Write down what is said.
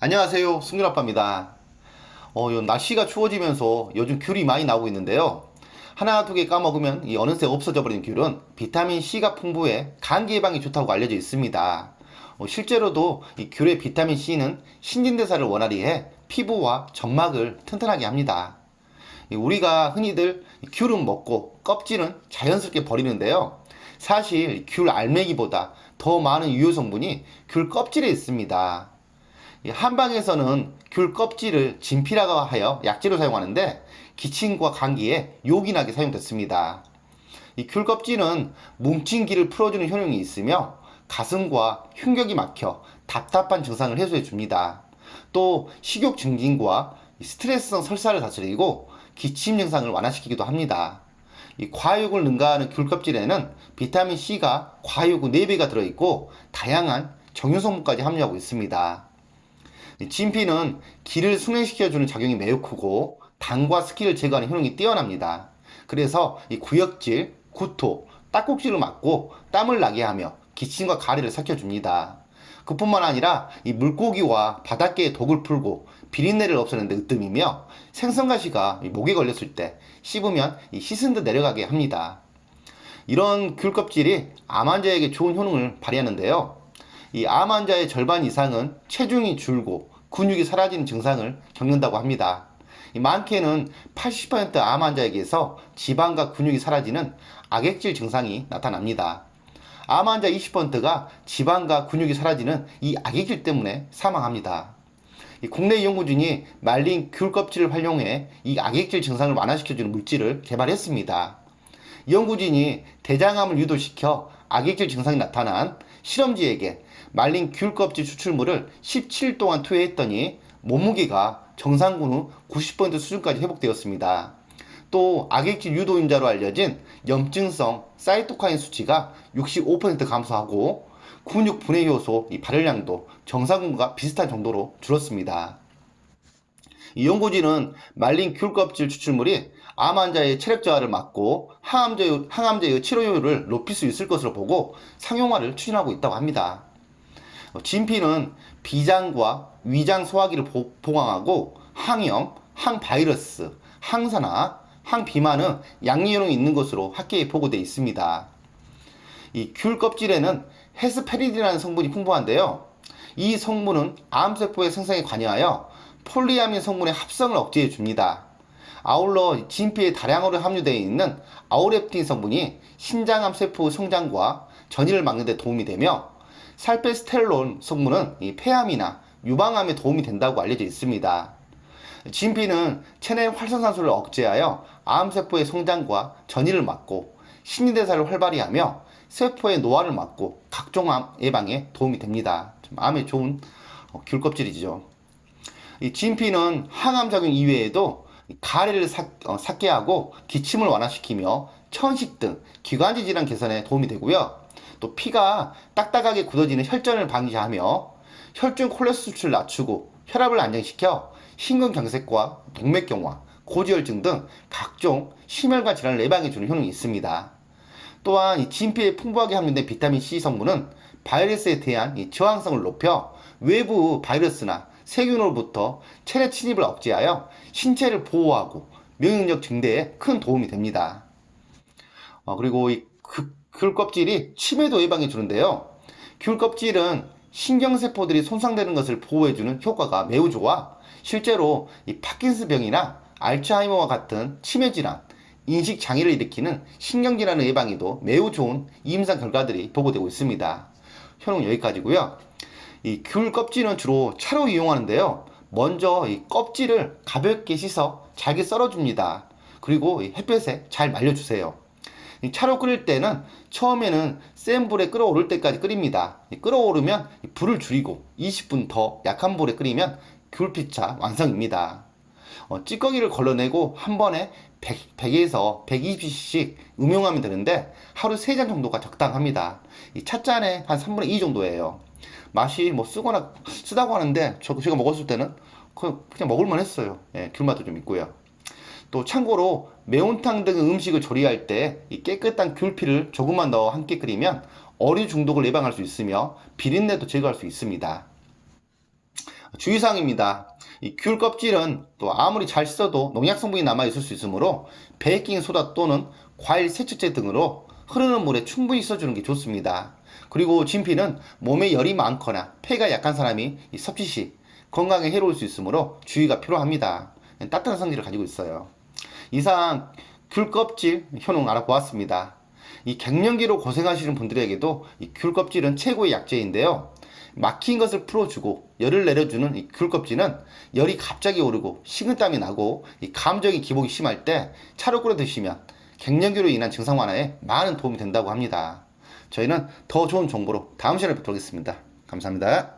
안녕하세요. 승률아빠입니다. 어, 요 날씨가 추워지면서 요즘 귤이 많이 나오고 있는데요. 하나 두 개 까먹으면 이 어느새 없어져 버린 귤은 비타민 C가 풍부해 감기 예방에 좋다고 알려져 있습니다. 어, 실제로도 이 귤의 비타민 C는 신진대사를 원활히 해 피부와 점막을 튼튼하게 합니다. 이 우리가 흔히들 이 귤은 먹고 껍질은 자연스럽게 버리는데요. 사실 귤 알맹이보다 더 많은 유효 성분이 귤 껍질에 있습니다. 이 한방에서는 귤 껍질을 진피라고 하여 약재로 사용하는데 기침과 감기에 요긴하게 사용됐습니다. 이 귤 껍질은 뭉친 기를 풀어주는 효능이 있으며 가슴과 흉격이 막혀 답답한 증상을 해소해 줍니다. 또 식욕 증진과 이 스트레스성 설사를 다스리고 기침 증상을 완화시키기도 합니다. 이 과육을 능가하는 귤 껍질에는 비타민 C가 과육의 4배가 들어있고 다양한 정유성분까지 함유하고 있습니다. 이 진피는 기를 순회시켜주는 작용이 매우 크고 당과 스키를 제거하는 효능이 뛰어납니다. 그래서 이 구역질, 구토, 딱꼭지를 막고 땀을 나게 하며 기침과 가래를 삭혀줍니다. 그뿐만 아니라 이 물고기와 바닷개의 독을 풀고 비린내를 없애는 데 으뜸이며 생선가시가 이 목에 걸렸을 때 씹으면 이 씻은 듯 내려가게 합니다. 이런 귤 껍질이 암 환자에게 좋은 효능을 발휘하는데요. 이 암 환자의 절반 이상은 체중이 줄고 근육이 사라지는 증상을 겪는다고 합니다. 이 많게는 80%암 환자에게서 지방과 근육이 사라지는 악액질 증상이 나타납니다. 암 환자 20%가 지방과 근육이 사라지는 이 악액질 때문에 사망합니다. 이 국내 연구진이 말린 귤 껍질을 활용해 이 악액질 증상을 완화시켜주는 물질을 개발했습니다. 연구진이 대장암을 유도시켜 악액질 증상이 나타난 실험지에게 말린 귤 껍질 추출물을 17일 동안 투여했더니 몸무게가 정상군 후 90% 수준까지 회복되었습니다. 또 악액질 유도인자로 알려진 염증성 사이토카인 수치가 65% 감소하고 근육 분해 효소 이 발열량도 정상군과 비슷한 정도로 줄었습니다. 이 연구진은 말린 귤 껍질 추출물이 암 환자의 체력 저하를 막고 항암제, 항암제의 치료율을 높일 수 있을 것으로 보고 상용화를 추진하고 있다고 합니다. 어, 진피는 비장과 위장 소화기를 보, 보강하고 항염, 항바이러스, 항산화, 항비만은 양리효능이 있는 것으로 학계에 보고되어 있습니다. 이 귤 껍질에는 헤스페리딘이라는 성분이 풍부한데요. 이 성분은 암세포의 생성에 관여하여 폴리아민 성분의 합성을 억제해 줍니다. 아울러 진피에 다량으로 함유되어 있는 아우렙틴 성분이 신장암 세포 성장과 전이를 막는 데 도움이 되며 살페스텔론 성분은 이 폐암이나 유방암에 도움이 된다고 알려져 있습니다. 진피는 체내 활성산소를 억제하여 암세포의 성장과 전이를 막고 신진대사를 활발히 하며 세포의 노화를 막고 각종 암 예방에 도움이 됩니다. 좀 암에 좋은 어, 귤껍질이죠. 이 진피는 항암 작용 이외에도 가래를 삭, 어, 삭게 하고 기침을 완화시키며 천식 등 기관지 질환 개선에 도움이 되고요. 또 피가 딱딱하게 굳어지는 혈전을 방지하며 혈중 콜레스테롤 수치를 낮추고 혈압을 안정시켜 심근경색과 동맥경화, 고지혈증 등 각종 심혈관 질환을 예방해 주는 효능이 있습니다. 또한 이 진피에 풍부하게 함유된 비타민 C 성분은 바이러스에 대한 이 저항성을 높여 외부 바이러스나 세균으로부터 체내 침입을 억제하여 신체를 보호하고 면역력 증대에 큰 도움이 됩니다. 어, 그리고 이 그, 귤 껍질이 치매도 예방해 주는데요. 귤 껍질은 신경세포들이 손상되는 것을 보호해주는 효과가 매우 좋아 실제로 이 파킨스병이나 알츠하이머와 같은 치매 질환, 인식 장애를 일으키는 신경 질환의 예방에도 매우 좋은 임상 결과들이 보고되고 있습니다. 효능 여기까지고요. 이 귤 껍질은 주로 차로 이용하는데요. 먼저 이 껍질을 가볍게 씻어 잘게 썰어줍니다. 그리고 이 햇볕에 잘 말려주세요. 이 차로 끓일 때는 처음에는 센 불에 끓어오를 때까지 끓입니다. 이 끓어오르면 이 불을 줄이고 20분 더 약한 불에 끓이면 귤피차 완성입니다. 어, 찌꺼기를 걸러내고 한 번에 100, 100에서 120cc씩 음용하면 되는데 하루 3잔 정도가 적당합니다. 이 찻잔에 한 3분의 2 정도예요. 맛이 뭐 쓰거나 쓰다고 하는데 저, 제가 먹었을 때는 그냥 먹을만 했어요. 예, 귤맛도 좀 있고요. 또 참고로 매운탕 등 음식을 조리할 때 이 깨끗한 귤피를 조금만 넣어 함께 끓이면 어류 중독을 예방할 수 있으며 비린내도 제거할 수 있습니다. 주의사항입니다. 이 귤 껍질은 또 아무리 잘 씻어도 농약 성분이 남아 있을 수 있으므로 베이킹 소다 또는 과일 세척제 등으로 흐르는 물에 충분히 씻어주는 게 좋습니다. 그리고 진피는 몸에 열이 많거나 폐가 약한 사람이 이 섭취 시 건강에 해로울 수 있으므로 주의가 필요합니다. 따뜻한 성질을 가지고 있어요. 이상 귤 껍질 효능 알아보았습니다. 이 갱년기로 고생하시는 분들에게도 이 귤 껍질은 최고의 약재인데요. 막힌 것을 풀어주고 열을 내려주는 이 귤 껍질은 열이 갑자기 오르고 식은땀이 나고 이 감정이 기복이 심할 때 차로 끓여 드시면 갱년기로 인한 증상 완화에 많은 도움이 된다고 합니다. 저희는 더 좋은 정보로 다음 시간에 뵙도록 하겠습니다. 감사합니다.